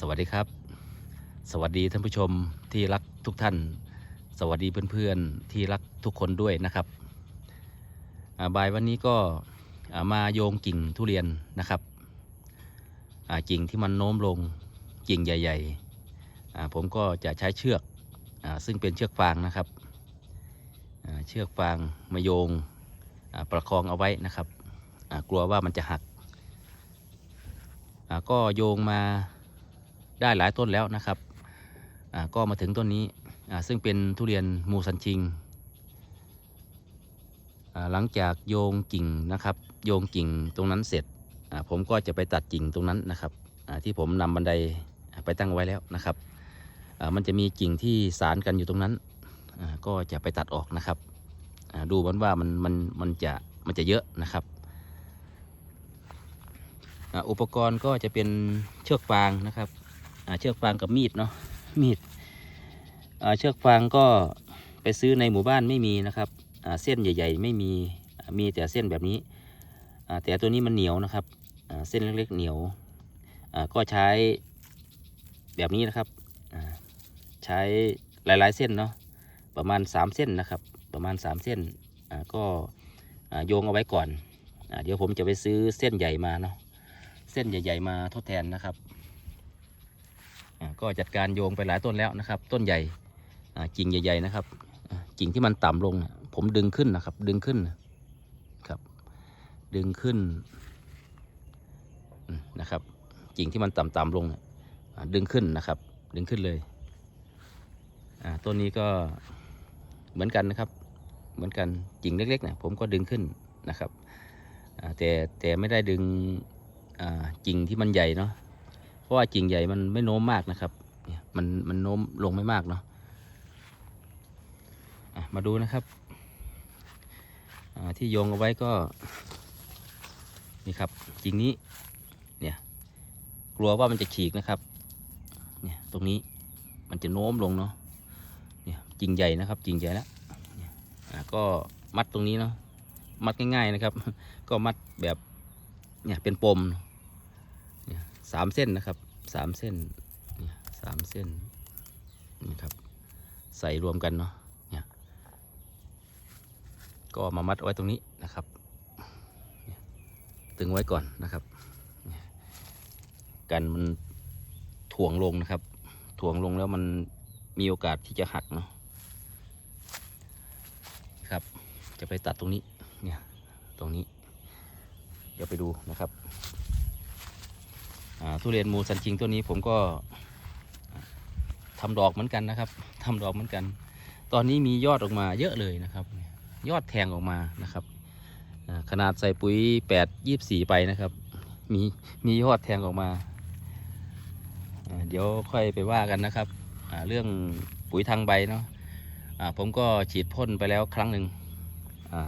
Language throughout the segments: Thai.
สวัสดีครับ สวัสดีท่านผู้ชมที่รักทุกท่าน สวัสดีเพื่อนๆที่รักทุกคนด้วยนะครับาบ่ายวันนี้ก็ามาโยงกิ่งทุเรียนนะครับกิ่งที่มันโน้มลงกิ่งใหญ่ๆ ผมก็จะใช้เชือกอซึ่งเป็นเชือกฟางนะครับเชือกฟางมาโยงประคองเอาไว้นะครับ กลัวว่ามันจะหัก ก็โยงมา ได้หลายต้นแล้วนะครับก็มาถึงต้นนี้ซึ่งเป็นทุเรียนมูซันชิง หลังจากโยงกิ่งนะครับ โยงกิ่งตรงนั้นเสร็จผมก็จะไปตัดกิ่งตรงนั้นนะครับที่ผมนำบันไดไปตั้งไว้แล้วนะครับมันจะมีกิ่งที่สารกันอยู่ตรงนั้นก็จะไปตัดออกนะครับดูมันว่ามันมันมันจะมันจะเยอะนะครับอุปกรณ์ก็จะเป็นเชือกฟางนะครับ เชือกฟางกับมีดเนาะมีดเชือกฟางก็ไปซื้อในหมู่บ้านไม่มีนะครับเส้นใหญ่ ๆ ไม่มีมีแต่เส้นแบบนี้แต่ตัวนี้มันเหนียวนะครับเส้นเล็กๆเหนียวก็ใช้แบบนี้นะครับใช้หลายๆเส้นเนาะประมาณ 3 เส้นนะครับ ประมาณ 3 เส้นก็โยงเอาไว้ก่อนอเดี๋ยวผมจะไปซื้อเส้นใหญ่มาเนาะเส้นใหญ่ ๆ มาทดแทนนะครับ ก็จัดการโยงไปหลายต้นแล้วนะครับ ต้นใหญ่กิ่งใหญ่ๆนะครับกิ่งที่มันต่ำลงผมดึงขึ้นนะครับ ดึงขึ้นครับ ดึงขึ้นนะครับ กิ่งที่มันต่ำๆลงดึงขึ้นนะครับ ดึงขึ้นเลยต้นนี้ก็เหมือนกันนะครับ เหมือนกันกิ่งเล็กๆนี่ยผมก็ดึงขึ้นนะครับแต่แต่ไม่ได้ดึงกิ่งที่มันใหญ่เนาะ เพราะว่ากิ่งใหญ่มันไม่โน้มมากนะครับ เนี่ยมันมันโน้มลงไม่มากเนาะะมาดูนะครับที่โยงเอาไว้ก็นี่ครับกิ่งนี้เนี่ยกลัวว่ามันจะฉีกนะครับเนี่ยตรงนี้มันจะโน้มลงเนาะเนี่ยกิ่งใหญ่นะครับกิ่งใหญ่แล้วก็มัดตรงนี้เนาะมัดง่ายๆนะครับ ก็มัดแบบเนี่ยเป็นปมสามเส้นนะครับ สามเส้นเนี่ยสามเส้นนี่ครับ ใส่รวมกันเนาะเนี่ยก็มามัดไว้ตรงนี้นะครับตึงไว้ก่อนนะครับเนี่ยกันมันถ่วงลงนะครับ ถ่วงลงแล้วมันมีโอกาสที่จะหักเนาะครับ จะไปตัดตรงนี้เนี่ยตรงนี้ เดี๋ยวไปดูนะครับ ทุเรียนมูซันชิงตัวนี้ผมก็อ่าทำดอกเหมือนกันนะครับทำดอกเหมือนกัน ตอนนี้มียอดออกมาเยอะเลยนะครับ ยอดแทงออกมานะครับ ขนาดใส่ปุ๋ยแปดยี่สี่ไปนะครับ มีมียอดแทงออกมา เดี๋ยวค่อยไปว่ากันนะครับเรื่องปุ๋ยทางใบเนาะอ่าผมก็ฉีดพ่นไปแล้วครั้งหนึ่ง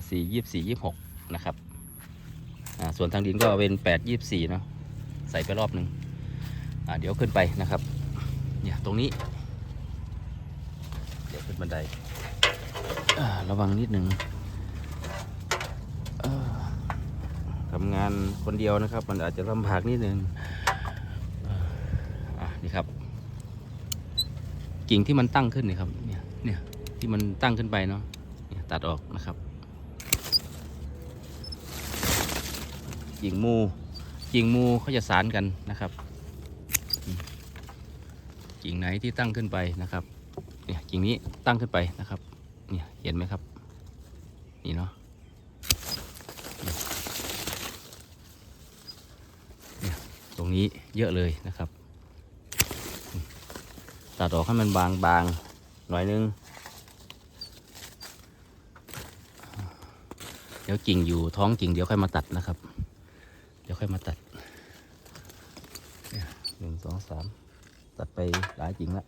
สี่ยี่สี่ยี่หกนะครับ ส่วนทางดินก็เป็นแปดยี่สี่เนาะ ใส่ไปรอบหนึ่งเดี๋ยวขึ้นไปนะครับ เนี่ยตรงนี้ เดี๋ยวขึ้นบันไดระวังนิดหนึ่งทำงานคนเดียวนะครับ มันอาจจะลำบากนิดหนึ่งอ่าอ่านี่ครับ กิ่งที่มันตั้งขึ้นนี่ครับ เนี่ยเนี่ยที่มันตั้งขึ้นไปเนาะตัดออกนะครับกิ่งมู กิ่งมูเขาจะสารกันนะครับ กิ่งไหนที่ตั้งขึ้นไปนะครับเนี่ยกิ่งนี้ตั้งขึ้นไปนะครับเนี่ยเห็นไหมครับ นี่เนาะเนี่ยตรงนี้เยอะเลยนะครับ ตัดออกให้มันบางบางๆหน่อยนึง เดี๋ยวกิ่งอยู่ท้องกิ่งเดี๋ยวค่อยมาตัดนะครับ ดี๋ยวค่อยมาตัดหนึ่งสองสามตัดไปหลายกิ่งละ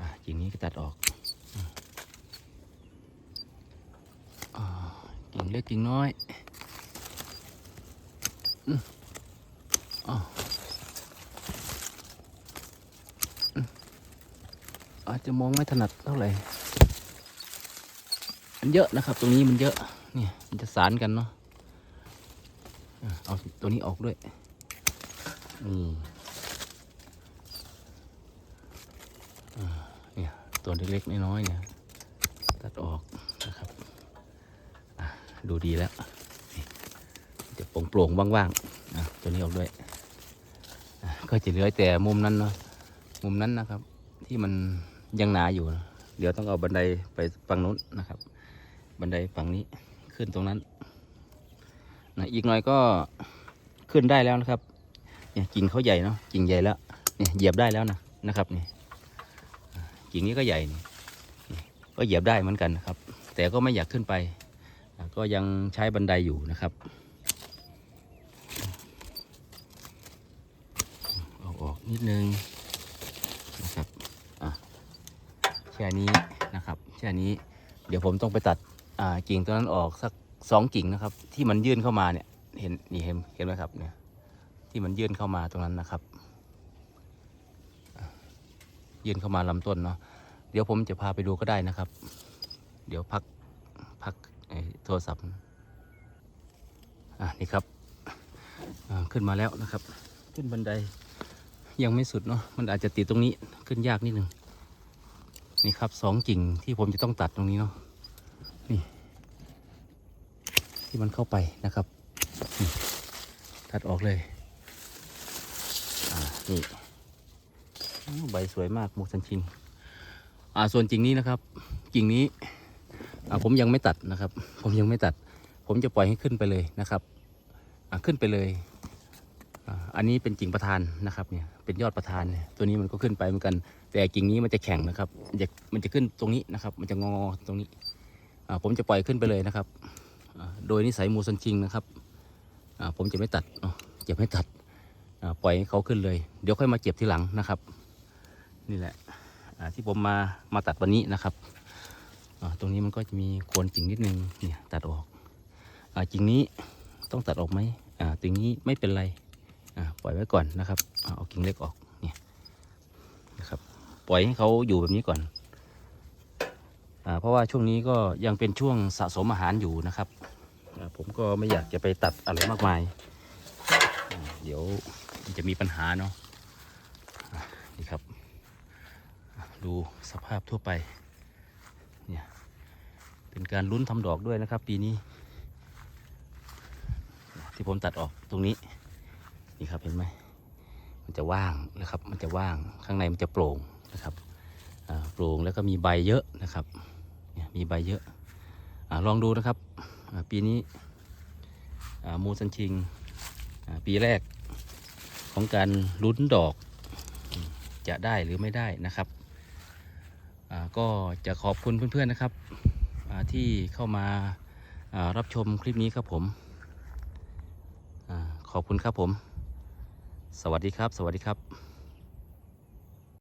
อะจิงนี้ก็ตัดออกกิ่งเล็กกิ่งน้อยอืมอ้าจจะมองไม่ถนัดเท่าไหร่ มันเยอะนะครับ ตรงนี้มันเยอะ เนี่ย มันจะสารกันเนาะ เอาตัวนี้ออกด้วยนี่อ่าเนี่ยตัวเล็กๆน้อยๆเนี่ยตัดออกนะครับดูดีแล้วจะโปร่งๆว่างๆอะตัวนี้ออกด้วย ก็จะเหลือแต่มุมนั้นเนาะมุมนั้นนะครับ ที่มันยังหนาอยู่ เดี๋ยวต้องเอาบันไดไปฝั่งนู้นนะครับ บันไดฝั่งนี้ขึ้นตรงนั้น นะอีกหน่อยก็ขึ้นได้แล้วนะครับ เนี่ยกิ่งเขาใหญ่เนาะกิ่งใหญ่แล้วเนี่ยเหยียบได้แล้วนะนะครับนี่กิ่งนี้ก็ใหญ่นี่ก็เหยียบได้เหมือนกันนะครับ แต่ก็ไม่อยากขึ้นไป ก็ยังใช้บันไดอยู่นะครับเอาออกนิดนึงนะครับอะแค่นี้นะครับแค่นี้เดี๋ยวผมต้องไปตัดอ่ากิ่งตัวนั้นออกสัก สองกิ่งนะครับ ที่มันยื่นเข้ามาเนี่ย เห็นนี่เห็นเห็นไหมครับเนี่ย ที่มันยื่นเข้ามาตรงนั้นนะครับ ยื่นเข้ามาลำต้นเนาะเดี๋ยวผมจะพาไปดูก็ได้นะครับ เดี๋ยวพักพักโทรศัพท์อะนี่ครับขึ้นมาแล้วนะครับ ขึ้นบันไดยังไม่สุดเนาะมันอาจจะติดตรงนี้ขึ้นยากนิดหนึ่งนี่ครับสองกิ่งที่ผมจะต้องตัดตรงนี้เนาะ นี่ ที่มันเข้าไปนะครับ ตัดออกเลยอ่านี่ใบสวยมากมูสันชินอ่าส่วนกิ่งนี้นะครับ กิ่งนี้อ่าผมยังไม่ตัดนะครับ ผมยังไม่ตัด ผมจะปล่อยให้ขึ้นไปเลยนะครับอ่าขึ้นไปเลยอ่าอันนี้เป็นกิ่งประธานนะครับเนี่ยเป็นยอดประธานเนี่ยตัวนี้มันก็ขึ้นไปเหมือนกัน แต่กิ่งนี้มันจะแข็งนะครับมันจะมันจะขึ้นตรงนี้นะครับ มันจะงอตรงนี้อ่าผมจะปล่อยขึ้นไปเลยนะครับ โดยนิสัยมูซันชิงนะครับ ผมจะไม่ตัดเนาะจะไม่ตัดปล่อยให้เขาขึ้นเลย เดี๋ยวค่อยมาเก็บทีหลังนะครับ นี่แหละที่ผมมามาตัดวันนี้นะครับตรงนี้มันก็จะมีโคนกิ่งนิดนึงเนี่ยตัดออกอากิ่งนี้ต้องตัดออกไหมตรงนี้ไม่เป็นไรปล่อยไว้ก่อนนะครับอเอากิ่งเล็กออกเนี่ยนะครับปล่อยให้เขาอยู่แบบนี้ก่อนอเพราะว่าช่วงนี้ก็ยังเป็นช่วงสะสมอาหารอยู่นะครับ ผมก็ไม่อยากจะไปตัดอะไรมากมาย เดี๋ยวจะมีปัญหาเนาะนี่ครับ ดูสภาพทั่วไปเนี่ยเป็นการลุ้นทำดอกด้วยนะครับ ปีนี้ ที่ผมตัดออกตรงนี้ นี่ครับเห็นไหมมันจะว่างนะครับ มันจะว่างข้างในมันจะโปร่งนะครับโปร่งแล้วก็มีใบเยอะนะครับมีใบเยอะอลองดูนะครับ ปีนี้ มูซันชิงปีแรกของการลุ้นดอกจะได้หรือไม่ได้นะครับ ก็จะขอบคุณเพื่อนๆนะครับที่เข้ามารับชมคลิปนี้ครับผมขอบคุณครับผม สวัสดีครับ สวัสดีครับ